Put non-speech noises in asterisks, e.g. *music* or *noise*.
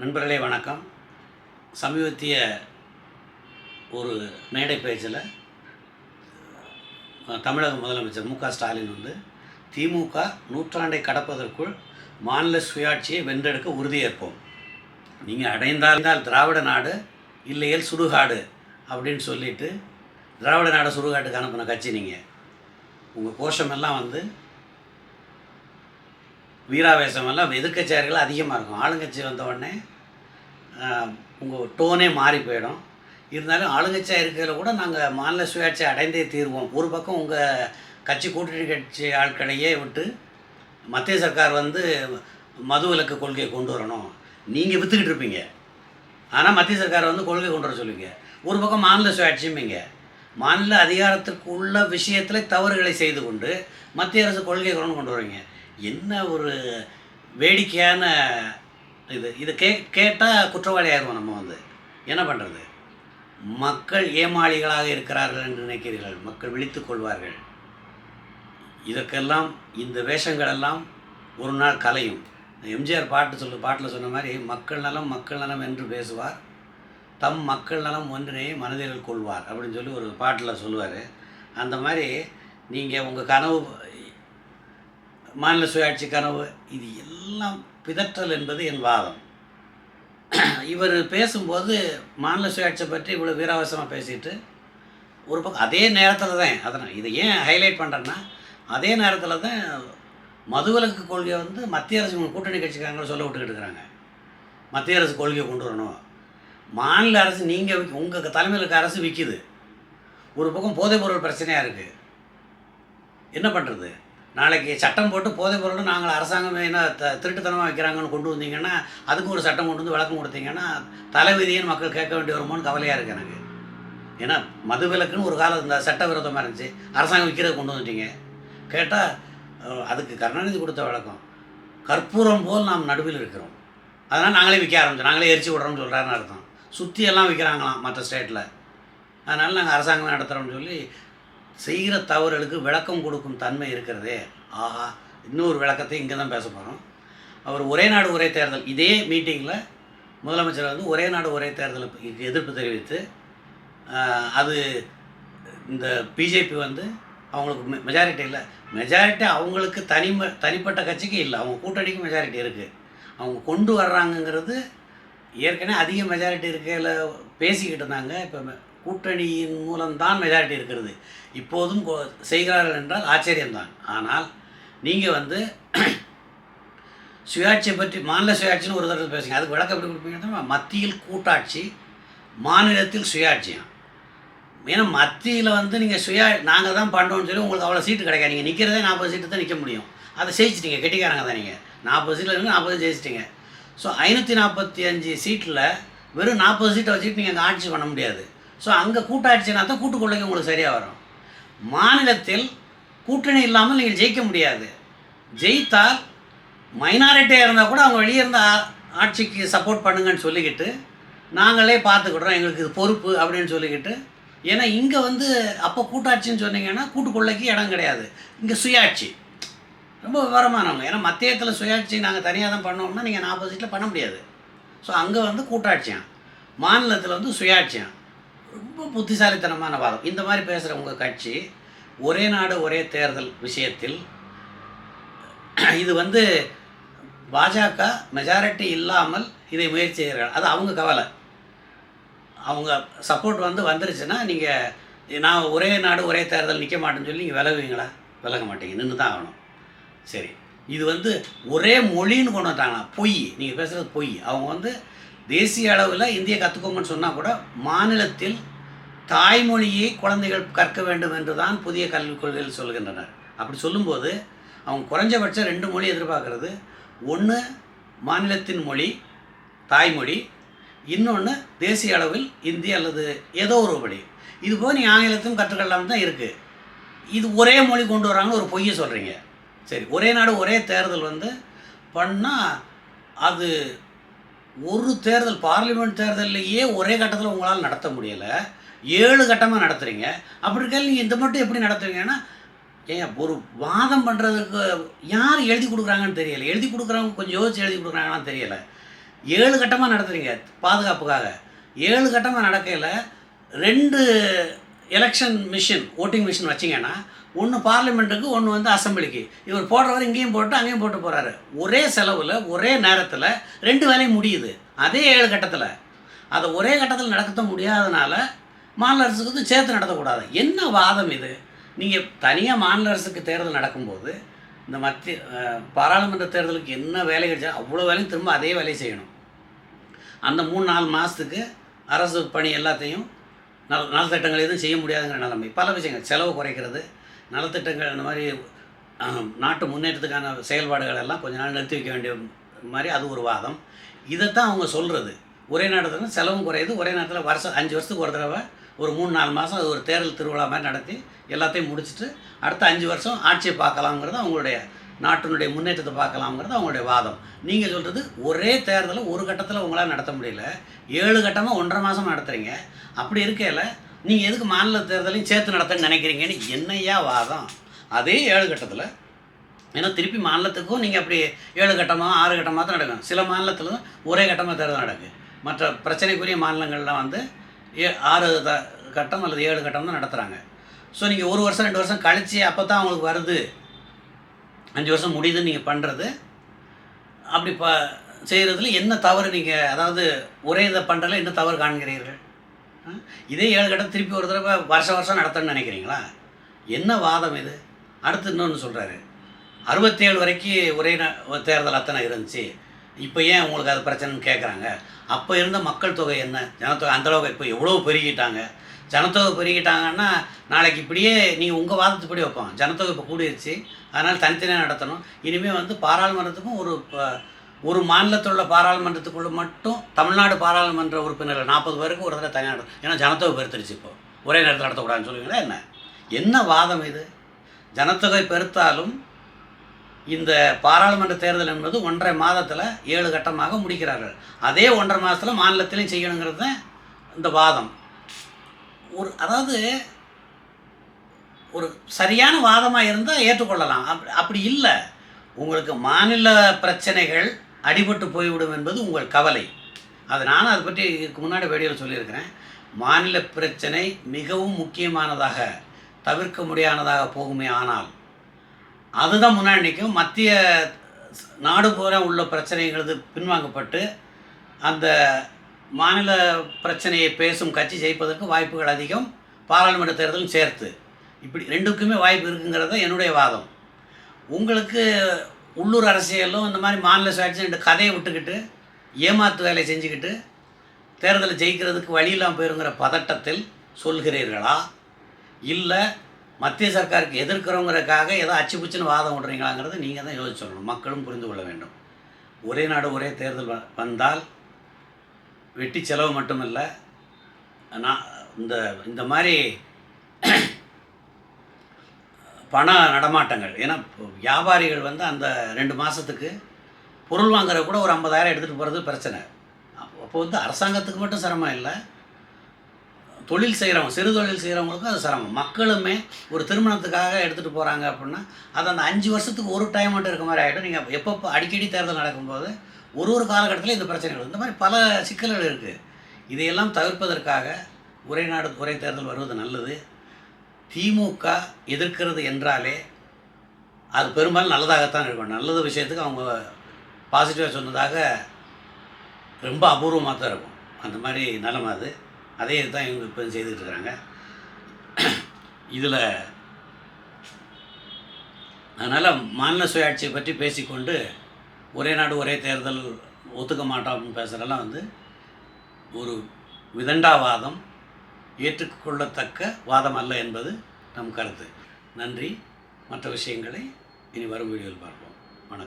நண்பர்களே வணக்கம். சமீபத்திய ஒரு மேடை பேச்சில் தமிழக முதலமைச்சர் மு க ஸ்டாலின் வந்து திமுக நூற்றாண்டை கடப்பதற்குள் மாநில சுயாட்சியை வென்றெடுக்க உறுதியேற்போம். நீங்கள் அடைந்தால் திராவிட நாடு இல்லையேல் சுடுகாடு அப்படின்னு சொல்லிட்டு திராவிட நாடு சுடுகாட்டுக்கு அனுப்பின கட்சி நீங்கள் உங்கள் கோஷமெல்லாம் வந்து வீராவேசம் எல்லாம் எதிர்கட்சியார்கள் அதிகமாக இருக்கும். ஆளுங்கட்சி வந்த உடனே உங்கள் டோனே மாறி போயிடும். இருந்தாலும் ஆளுங்கட்சியாக இருக்கிறதுல கூட நாங்கள் மாநில சுயாட்சி அடைந்தே தீர்வோம். ஒரு பக்கம் உங்கள் கட்சி கூட்டணி கட்சி ஆட்களையே விட்டு மத்திய சர்க்கார் வந்து மது விலக்கு கொள்கையை கொண்டு வரணும். நீங்கள் விற்றுக்கிட்டு இருப்பீங்க. ஆனால் மத்திய சர்க்கார் வந்து கொள்கை கொண்டு வர சொல்லுவீங்க. ஒரு பக்கம் மாநில சுயாட்சியும்பீங்க மாநில அதிகாரத்துக்குள்ள விஷயத்தில் தவறுகளை செய்து கொண்டு மத்திய அரசு கொள்கை கொண்டு கொண்டு வருவீங்க என்ன ஒரு வேடிக்கையான இது? இதை கே கேட்டால் குற்றவாளி நம்ம வந்து. என்ன பண்ணுறது மக்கள் ஏமாளிகளாக இருக்கிறார்கள் என்று நினைக்கிறீர்கள். மக்கள் விழித்துக் கொள்வார்கள். இதற்கெல்லாம் இந்த வேஷங்களெல்லாம் ஒரு நாள் கலையும். எம்ஜிஆர் பாட்டு சொல்லு பாட்டில் சொன்ன மாதிரி மக்கள் நலம் மக்கள் நலம் என்று பேசுவார். தம் மக்கள் நலம் ஒன்றினை மனதில் கொள்வார் அப்படின்னு சொல்லி ஒரு பாட்டில் சொல்லுவார். அந்த மாதிரி நீங்கள் உங்கள் கனவு மாநில சுயாட்சி கனவு இது எல்லாம் பிதற்றல் என்பது என் வாதம். இவர் பேசும்போது மாநில சுயாட்சியை பற்றி இவ்வளோ வீராவசமாக பேசிட்டு ஒரு பக்கம் அதே நேரத்தில் தான் அதனால் இதை ஏன் ஹைலைட் பண்ணுறேன்னா அதே நேரத்தில் தான் மதுவிலக்கு கொள்கையை வந்து மத்திய அரசு கூட்டணி கட்சிக்காரங்களை சொல்ல விட்டுக்கிட்டு இருக்கிறாங்க. மத்திய அரசு கொள்கையை கொண்டு வரணும். மாநில அரசு நீங்கள் உங்கள் தலைமையில் இருக்க அரசு விற்கிது ஒரு பக்கம் போதைப் பொருள் பிரச்சனையாக இருக்குது என்ன பண்ணுறது நாளைக்கு சட்டம் போட்டு போதைப் பொருள் நாங்கள் அரசாங்கம் என்ன த திருட்டுத்தனமாக வைக்கிறாங்கன்னு கொண்டு வந்தீங்கன்னா அதுக்கு ஒரு சட்டம் கொண்டு வந்து விளக்கம் கொடுத்தீங்கன்னா தலைவிதின்னு மக்கள் கேட்க வேண்டி வருமோன்னு கவலையாக இருக்குது எனக்கு. ஏன்னா மது விலக்குன்னு ஒரு காலம் இந்த சட்டவிரோதமாக இருந்துச்சு. அரசாங்கம் விற்கிறத கொண்டு வந்துட்டீங்க. கேட்டால் அதுக்கு கருணாநிதி கொடுத்த விளக்கம் கற்பூரம் போல் நாம் நடுவில் இருக்கிறோம். அதனால் நாங்களே விற்க ஆரம்பிச்சோம். நாங்களே எரிச்சு விட்றோம்னு சொல்கிறாருன்னு அர்த்தம். சுற்றியெல்லாம் விற்கிறாங்களாம் மற்ற ஸ்டேட்டில் அதனால் நாங்கள் அரசாங்கம் நடத்துகிறோம்னு சொல்லி செய்கிற தவறுகளுக்கு விளக்கம் கொடுக்கும் தன்மை இருக்கிறதே. ஆஹா இன்னொரு விளக்கத்தை இங்கே தான் பேச போகிறோம் அவர் ஒரே நாடு ஒரே தேர்தல். இதே மீட்டிங்கில் முதலமைச்சர் வந்து ஒரே நாடு ஒரே தேர்தலுக்கு எதிர்ப்பு தெரிவித்து அது இந்த பிஜேபி வந்து அவங்களுக்கு மெஜாரிட்டி இல்லை. மெஜாரிட்டி அவங்களுக்கு தனி தனிப்பட்ட கட்சிக்கு இல்லை. அவங்க கூட்டணிக்கு மெஜாரிட்டி இருக்குது அவங்க கொண்டு வர்றாங்கங்கிறது ஏற்கனவே அதிக மெஜாரிட்டி இருக்கையில் பேசிக்கிட்டு இருந்தாங்க. இப்போ மெ- கூட்டணியின் மூலம்தான் மெஜாரிட்டி இருக்கிறது. இப்போதும் செய்கிறார்கள் என்றால் ஆச்சரியம்தான். ஆனால் நீங்கள் வந்து *clears throat* சுயாட்சியை பற்றி மாநில சுயாட்சின்னு ஒரு தடவை பேசுங்க. அதுக்கு விளக்கம் எப்படி கொடுப்பீங்கன்னா மத்தியில் கூட்டாட்சி மாநிலத்தில் சுயாட்சியம் ஏன்னா மத்தியில் வந்து நீங்கள் சுயா நாங்கள் தான் பண்ணுறோம்னு சொல்லி உங்களுக்கு அவ்வளோ சீட்டு கிடைக்காது. நீங்கள் நிற்கிறதே நாற்பது சீட்டு தான் நிற்க முடியும். அதை ஜெயிச்சிட்டீங்க. கெட்டிக்காரங்க தான் நீங்கள் நாற்பது சீட்டில் இருந்து நாற்பது ஜெயிச்சிட்டீங்க. ஸோ ஐநூற்றி நாற்பத்தி அஞ்சு சீட்டில் வெறும் நாற்பது சீட்டை வச்சுட்டு நீங்கள் அங்கே ஆட்சி பண்ண முடியாது. ஸோ அங்கே கூட்டாட்சினா தான் கூட்டுக்கொள்ளைக்கு உங்களுக்கு சரியாக வரும். மாநிலத்தில் கூட்டணி இல்லாமல் நீங்கள் ஜெயிக்க முடியாது. ஜெயித்தால் மைனாரிட்டியாக இருந்தால் கூட அவங்க வெளியே இருந்த ஆட்சிக்கு சப்போர்ட் பண்ணுங்கன்னு சொல்லிக்கிட்டு நாங்களே பார்த்துக்கிடுறோம் எங்களுக்கு இது பொறுப்பு அப்படின்னு சொல்லிக்கிட்டு. ஏன்னா இங்கே வந்து அப்போ கூட்டாட்சின்னு சொன்னீங்கன்னா கூட்டுக்கொள்ளைக்கு இடம் கிடையாது. இங்கே சுயாட்சி. ரொம்ப விவரமானவங்க. ஏன்னா மத்தியத்தில் சுயாட்சி நாங்கள் தனியாக தான் பண்ணோம்னா நீங்கள் ஆப்போசிட்டில் பண்ண முடியாது. ஸோ அங்கே வந்து கூட்டாட்சியான் மாநிலத்தில் வந்து சுயாட்சியான் ரொம்ப புத்திசாலித்தனமான வாதம். இந்த மாதிரி பேசுகிற உங்கள் கட்சி ஒரே நாடு ஒரே தேர்தல் விஷயத்தில் இது வந்து பாஜக மெஜாரிட்டி இல்லாமல் இதை முயற்சி செய்கிறார்கள். அது அவங்க கவலை. அவங்க சப்போர்ட் வந்து வந்துருச்சுன்னா நீங்கள் நான் ஒரே நாடு ஒரே தேர்தல் நிற்க மாட்டேன்னு சொல்லி நீங்கள் விலகுவீங்களா? விலக மாட்டீங்க. நின்று தான் ஆகணும். சரி. இது வந்து ஒரே மொழின்னு கொண்டு வந்தாங்கன்னா பொய். நீங்கள் பேசுகிறது பொய். அவங்க வந்து தேசிய அளவில் இந்திய கற்றுக்கோங்கன்னு சொன்னால் கூட மாநிலத்தில் தாய்மொழியை குழந்தைகள் கற்க வேண்டும் என்று தான் புதிய கல்விக் கொள்கைகள் சொல்கின்றனர். அப்படி சொல்லும்போது அவங்க குறைஞ்சபட்சம் ரெண்டு மொழி எதிர்பார்க்கறது. ஒன்று மாநிலத்தின் மொழி தாய்மொழி. இன்னொன்று தேசிய அளவில் இந்தி அல்லது ஏதோ ஒரு மொழி. இது போக நீ ஆங்கிலத்தையும் கற்றுக்கலாம் தான் இருக்குது இது ஒரே மொழி கொண்டு வராங்கன்னு ஒரு பொய்யை சொல்கிறீங்க சரி ஒரே நாடு ஒரே தேர்தல் வந்து பண்ணால் அது ஒரு தேர்தல் பார்லிமெண்ட் தேர்தல்லையே ஒரே கட்டத்தில் உங்களால் நடத்த முடியலை. ஏழு கட்டமாக நடத்துகிறீங்க அப்படி இருக்க நீங்கள் இந்த மட்டும் எப்படி நடத்துறீங்கன்னா ஏன் ஒரு வாதம் பண்ணுறதுக்கு யார் எழுதி கொடுக்குறாங்கன்னு தெரியலை. எழுதி கொடுக்குறவங்க கொஞ்சம் யோசிச்சு எழுதி கொடுக்குறாங்கன்னு தெரியலை. ஏழு கட்டமாக நடத்துறீங்க பாதுகாப்புக்காக. ஏழு கட்டமாக நடக்கையில் ரெண்டு எலெக்ஷன் மிஷின் ஓட்டிங் மிஷின் வச்சிங்கன்னா ஒன்று பார்லிமெண்ட்டுக்கு ஒன்று வந்து அசம்பிளிக்கு. இவர் போடுறவர் இங்கேயும் போட்டு அங்கேயும் போட்டு போகிறாரு ஒரே செலவில் ஒரே நேரத்தில் ரெண்டு வேலையும் முடியுது. அதே ஏழு கட்டத்தில். அதை ஒரே கட்டத்தில் நடத்த முடியாதனால மாநில அரசுக்கு வந்து சேர்த்து நடத்தக்கூடாது. என்ன வாதம் இது? நீங்கள் தனியாக மாநில அரசுக்கு தேர்தல் நடக்கும்போது இந்த மத்திய பாராளுமன்ற தேர்தலுக்கு என்ன வேலை கிடைச்சா அவ்வளோ வேலையும் திரும்ப அதே வேலையை செய்யணும். அந்த மூணு நாலு மாதத்துக்கு அரசு பணி எல்லாத்தையும் நல் நலத்திட்டங்கள் எதுவும் செய்ய முடியாதுங்கிற நிலைமை. பல விஷயங்கள். செலவு குறைக்கிறது. நலத்திட்டங்கள் அந்த மாதிரி நாட்டு முன்னேற்றத்துக்கான செயல்பாடுகள் எல்லாம் கொஞ்ச நாள் நிறுத்தி வைக்க வேண்டிய மாதிரி அது ஒரு வாதம். இதைத்தான் அவங்க சொல்கிறது ஒரே நேரத்தில் செலவும் குறையுது. ஒரே நேரத்தில் வருஷம் அஞ்சு வருஷத்துக்கு ஒரு தடவை ஒரு மூணு நாலு மாதம் அது ஒரு தேர்தல் திருவிழா மாதிரி நடத்தி எல்லாத்தையும் முடிச்சுட்டு அடுத்த அஞ்சு வருஷம் ஆட்சியை பார்க்கலாங்கிறது அவங்களுடைய நாட்டினுடைய முன்னேற்றத்தை பார்க்கலாங்கிறது அவங்களுடைய வாதம். நீங்கள் சொல்கிறது ஒரே தேர்தலை ஒரு கட்டத்தில் உங்களால் நடத்த முடியல. ஏழு கட்டமாக ஒன்றரை மாதம் நடத்துகிறீங்க அப்படி இருக்கையில் நீங்கள் எதுக்கு மாநில தேர்தலையும் சேர்த்து நடத்தன்னு நினைக்கிறீங்கன்னு என்னையா வாதம்? அதே ஏழு கட்டத்தில் ஏன்னா திருப்பி மாநிலத்துக்கும் நீங்கள் அப்படி ஏழு கட்டமாக ஆறு கட்டமாக தான் நடக்கும் சில மாநிலத்தில் ஒரே கட்டமாக தேர்தல் நடக்கும் மற்ற பிரச்சனைக்குரிய மாநிலங்கள்லாம் வந்து ஏ ஆறு த கட்டம் அல்லது ஏழு கட்டம் தான் நடத்துகிறாங்க ஸோ நீங்கள் ஒரு வருஷம் ரெண்டு வருஷம் கழித்து அப்போ தான் அவங்களுக்கு வருது. அஞ்சு வருஷம் முடியுதுன்னு நீங்கள் பண்ணுறது அப்படி ப செய்கிறதுல என்ன தவறு நீங்கள் அதாவது ஒரே இதை பண்ணுறதுல என்ன தவறு காண்கிறீர்கள்? இதே ஏழு கட்டம் திருப்பி ஒரு தடவை வருஷம் வருஷம் நடத்தணும்னு நினைக்கிறீங்களா? என்ன வாதம் இது? அடுத்து இன்னொன்று சொல்கிறாரு அறுபத்தேழு வரைக்கும் ஒரே தேர்தல் அத்தனை இருந்துச்சு. இப்போ ஏன் உங்களுக்கு அது பிரச்சனைன்னு கேட்குறாங்க அப்போ இருந்த மக்கள் தொகை என்ன? ஜனத்தொகை அந்தளவுக்கு இப்போ எவ்வளோ பெருகிட்டாங்க? ஜனத்தொகை பெருகிட்டாங்கன்னா நாளைக்கு இப்படியே நீங்கள் உங்கள் வாதத்துப்படி வைப்போம் ஜனத்தொகை இப்போ கூடிருச்சு. அதனால் தனித்தனியாக நடத்தணும். இனிமேல் வந்து பாராளுமன்றத்துக்கும் ஒரு ப- ஒரு மாநிலத்தில் உள்ள பாராளுமன்றத்துக்குள்ள மட்டும் தமிழ்நாடு பாராளுமன்ற உறுப்பினர்கள் நாற்பது பேருக்கு ஒரு தடவை தனியாக ஏன்னா ஜனத்தொகை பெருத்துருச்சு இப்போ. ஒரே நேரத்தில் நடத்தக்கூடாதுன்னு சொல்லுவீங்களா என்ன? என்ன வாதம் இது? ஜனத்தொகை பெருத்தாலும் இந்த பாராளுமன்ற தேர்தல் என்பது ஒன்றரை மாதத்தில் ஏழு கட்டமாக முடிக்கிறார்கள். அதே ஒன்றரை மாதத்தில் மாநிலத்திலையும் செய்யணுங்கிறது தான் இந்த வாதம். ஒரு அதாவது ஒரு சரியான வாதமாக இருந்தால் ஏற்றுக்கொள்ளலாம். அப்படி அப்படி இல்லை. உங்களுக்கு மாநில பிரச்சனைகள் அடிபட்டு போய்விடும் என்பது உங்கள் கவலை. அது நானும் அதை பற்றி இதுக்கு முன்னாடி வீடியோவில் சொல்லியிருக்கிறேன். மாநில பிரச்சனை மிகவும் முக்கியமானதாக தவிர்க்க முடியாததாக போகுமே ஆனால் அதுதான் முன்னாடி நிற்கும். மத்திய நாடு பூரா உள்ள பிரச்சனைங்கிறது பின்வாங்கப்பட்டு அந்த மாநில பிரச்சனையை பேசும் கட்சி ஜெயிப்பதற்கு வாய்ப்புகள் அதிகம் பாராளுமன்ற தேர்தலும் சேர்த்து. இப்படி ரெண்டுக்குமே வாய்ப்பு இருக்குங்கிறது என்னுடைய வாதம். உங்களுக்கு உள்ளூர் அரசியலும் இந்த மாதிரி மாநில சுயாட்சி ரெண்டு கதையை விட்டுக்கிட்டு ஏமாத்து வேலையை செஞ்சுக்கிட்டு தேர்தலை ஜெயிக்கிறதுக்கு வழி இல்லாமல் போயிருங்கிற பதட்டத்தில் சொல்கிறீர்களா? இல்லை மத்திய சர்க்காருக்கு எதிர்க்கிறவங்கிறக்காக ஏதோ அச்சுப்புச்சுன்னு வாதம் விடுறீங்களாங்கிறது நீங்கள் தான் யோசிச்சு சொல்லணும். மக்களும் புரிந்து கொள்ள வேண்டும். ஒரே நாடு ஒரே தேர்தல் வந்தால் வெட்டி செலவு மட்டுமில்லை. நான் இந்த இந்த மாதிரி பண நடமாட்டங்கள். ஏன்னா இப்போ வியாபாரிகள் வந்து அந்த ரெண்டு மாதத்துக்கு பொருள் வாங்குற கூட ஒரு ஐம்பதாயிரம் எடுத்துகிட்டு போகிறது பிரச்சனை. அப்போ அப்போ வந்து அரசாங்கத்துக்கு மட்டும் சிரமம் இல்லை. தொழில் செய்கிறவங்க சிறு தொழில் செய்கிறவங்களுக்கும் அது சிரமம். மக்களுமே ஒரு திருமணத்துக்காக எடுத்துகிட்டு போகிறாங்க அப்படின்னா அது அந்த அஞ்சு வருஷத்துக்கு ஒரு டைம் மட்டும் இருக்க மாதிரி ஆகிடும் நீங்கள் எப்பப்போ அடிக்கடி தேர்தல் நடக்கும்போது ஒரு ஒரு காலகட்டத்தில் இந்த பிரச்சனைகள் இந்த மாதிரி பல சிக்கல்கள் இருக்குது இதையெல்லாம் தவிர்ப்பதற்காக ஒரே நாடு ஒரே தேர்தல் வருவது நல்லது. திமுக எதிர்க்கிறது என்றாலே அது பெரும்பாலும் நல்லதாகத்தான் இருக்கும். நல்லது விஷயத்துக்கு அவங்க பாசிட்டிவாக சொன்னதாக ரொம்ப அபூர்வமாக தான் இருக்கும். அந்த மாதிரி நிலமை அது. அதே தான் இவங்க இப்போ செய்துக்கிட்டு இருக்கிறாங்க இதில் அதனால் மாநில சுயாட்சியை பற்றி பேசிக்கொண்டு ஒரே நாடு ஒரே தேர்தல் ஒத்துக்க மாட்டோம் அப்படின்னு பேசுகிறதெல்லாம் வந்து ஒரு விதண்டாவாதம் ஏற்றுக்கொள்ளத்தக்க வாதம் அல்ல என்பது நம் கருத்து. நன்றி. மற்ற விஷயங்களை இனி வரும் வீடியோவில் பார்ப்போம்.